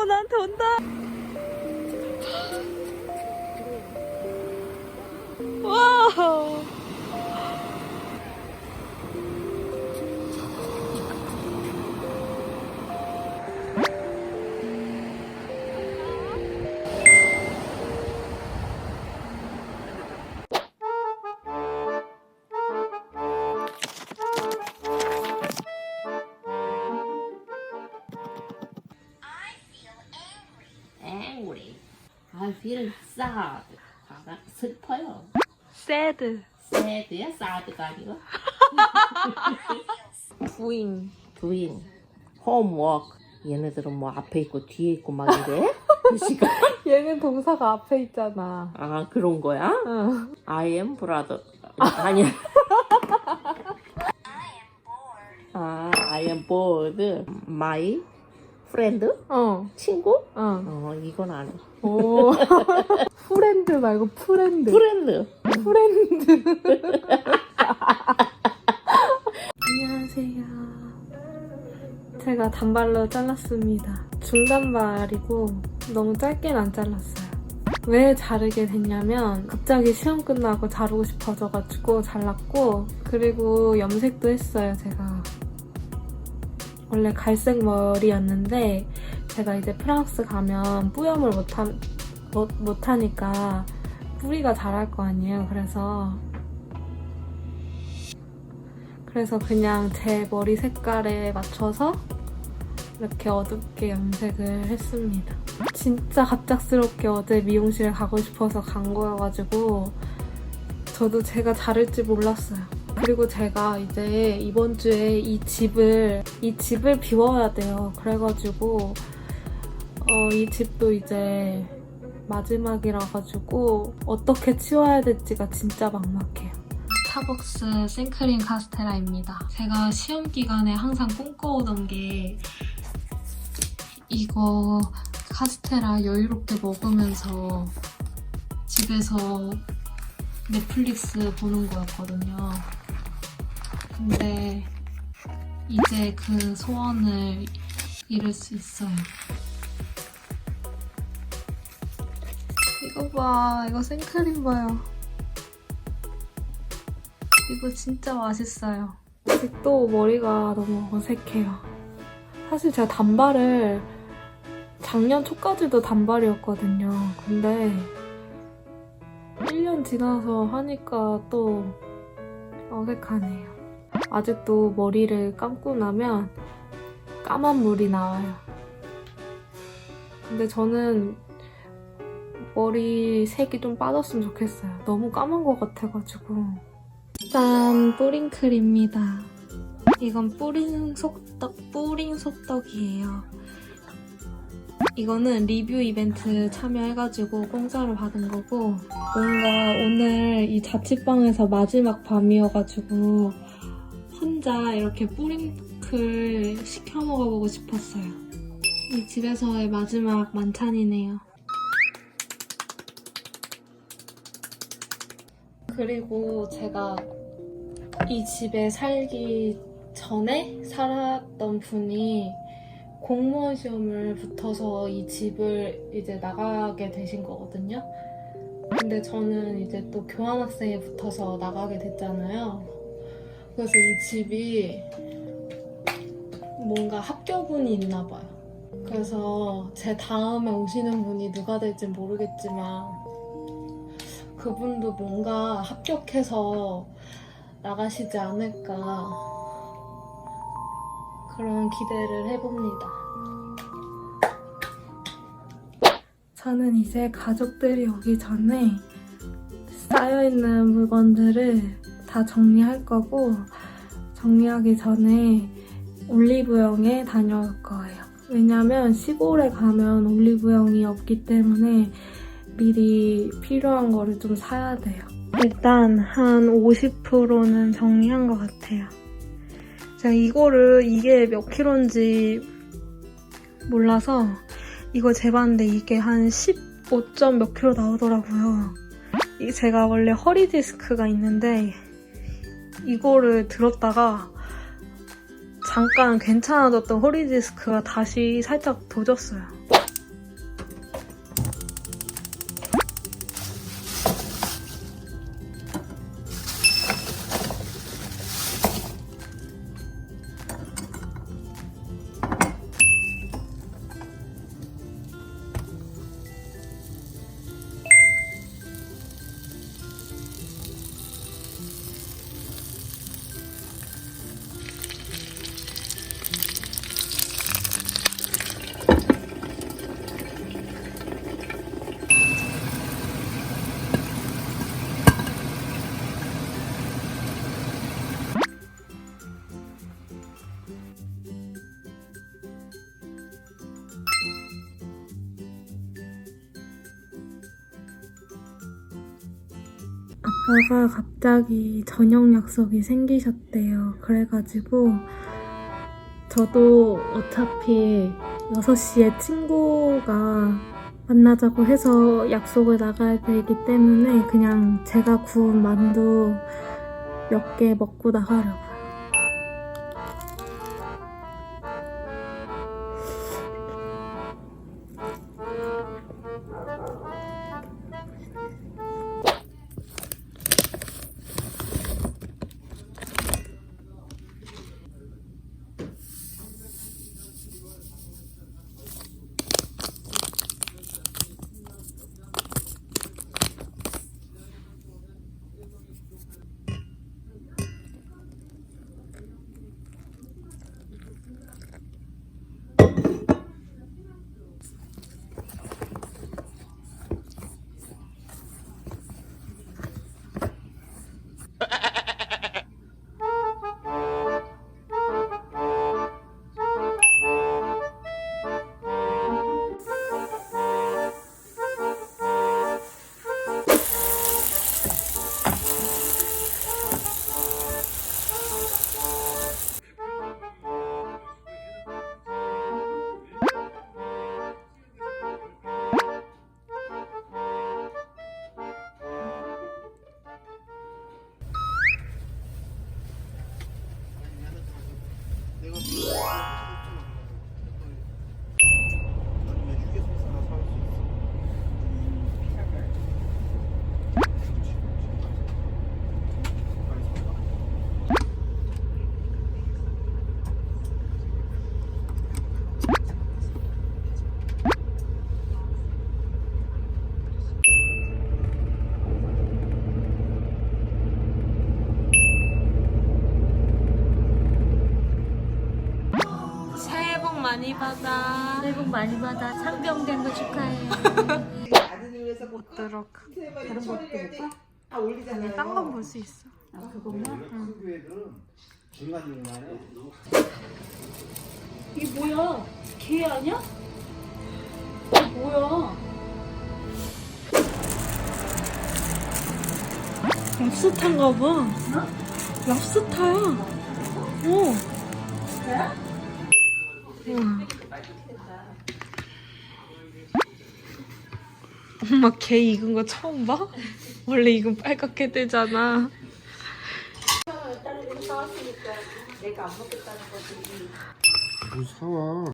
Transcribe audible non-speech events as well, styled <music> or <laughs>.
어, 나한테 온다. I feel sad. 아, 슬퍼요. sad. sad야? sad가 아니고. <laughs> 부인. 부인. homework. 얘네들은 뭐 앞에 있고 뒤에 있고 막 이래? 이 시간? <laughs> 얘는 동사가 앞에 있잖아. 아 그런 거야? 응. I am brother. 아니야. <laughs> 아, I am bored. My friend? 어. 친구? 어. 어, 이건 안 해. 오. <laughs> 프렌드 말고 프렌드. 프렌드. 프렌드. 안녕하세요. 제가 단발로 잘랐습니다. 중단발이고 너무 짧게는 안 잘랐어요. 왜 자르게 됐냐면 갑자기 시험 끝나고 자르고 싶어져가지고 잘랐고 그리고 염색도 했어요 제가. 원래 갈색 머리였는데 제가 이제 프랑스 가면 뿌염을 못하, 못, 못하니까 뿌리가 자랄 거 아니에요. 그래서 그래서 그냥 제 머리 색깔에 맞춰서 이렇게 어둡게 염색을 했습니다. 진짜 갑작스럽게 어제 미용실에 가고 싶어서 간 거여가지고 저도 제가 자를지 몰랐어요. 그리고 제가 이제 이번 주에 이 집을 이 집을 비워야 돼요. 그래가지고 어, 이 집도 이제 마지막이라 가지고 어떻게 치워야 될지가 진짜 막막해요. 스타벅스 생크림 카스테라입니다. 제가 시험 기간에 항상 꿈꿔오던 게 이거 카스테라 여유롭게 먹으면서 집에서 넷플릭스 보는 거였거든요. 근데 이제 그 소원을 이룰 수 있어요. 이거 봐, 이거 생크림 봐요. 이거 진짜 맛있어요. 아직도 머리가 너무 어색해요. 사실 제가 단발을 작년 초까지도 단발이었거든요. 근데 1년 지나서 하니까 또 어색하네요. 아직도 머리를 감고 나면 까만 물이 나와요. 근데 저는 머리 색이 좀 빠졌으면 좋겠어요. 너무 까만 것 같아가지고. 짠, 뿌링클입니다. 이건 뿌링 속떡, 뿌링 속떡이에요. 이거는 리뷰 이벤트 참여해가지고 공짜로 받은 거고, 뭔가 오늘 이 자취방에서 마지막 밤이어가지고, 혼자 이렇게 뿌링클 시켜 먹어보고 싶었어요. 이 집에서의 마지막 만찬이네요. 그리고 제가 이 집에 살기 전에 살았던 분이 공무원 시험을 붙어서 이 집을 이제 나가게 되신 거거든요. 근데 저는 이제 또 교환학생에 붙어서 나가게 됐잖아요. 그래서 이 집이 뭔가 합격운이 있나 봐요. 그래서 제 다음에 오시는 분이 누가 될지 모르겠지만 그분도 뭔가 합격해서 나가시지 않을까 그런 기대를 해봅니다. 저는 이제 가족들이 오기 전에 쌓여있는 물건들을 다 정리할 거고 정리하기 전에 올리브영에 다녀올 거예요. 왜냐면 시골에 가면 올리브영이 없기 때문에 미리 필요한 거를 좀 사야 돼요. 일단 한 50%는 정리한 것 같아요. 제가 이거를 이게 몇 킬로인지 몰라서 이거 재봤는데 이게 한 15점 몇 킬로 나오더라고요. 제가 원래 허리 디스크가 있는데 이거를 들었다가 잠깐 괜찮아졌던 허리 디스크가 다시 살짝 도졌어요. 아빠가 갑자기 저녁 약속이 생기셨대요. 그래가지고 저도 어차피 6시에 친구가 만나자고 해서 약속을 나가야 되기 때문에 그냥 제가 구운 만두 몇 개 먹고 나가려고 많이 받아. 새해 복 많이 받아. 상병된 거 축하해. 못 들어. 다른 것도 볼까? 아 올리잖아요. 딴 건 볼 수 있어. 아, 그것만? 애들은 중간 중간에 이게 뭐야? 개 아니야? 이게 뭐야? 랍스타인가 봐. 랍스타야. 오. 우와. 엄마 개 익은 거 처음 봐? 원래 익은 빨갛게 되잖아. 뭐 사와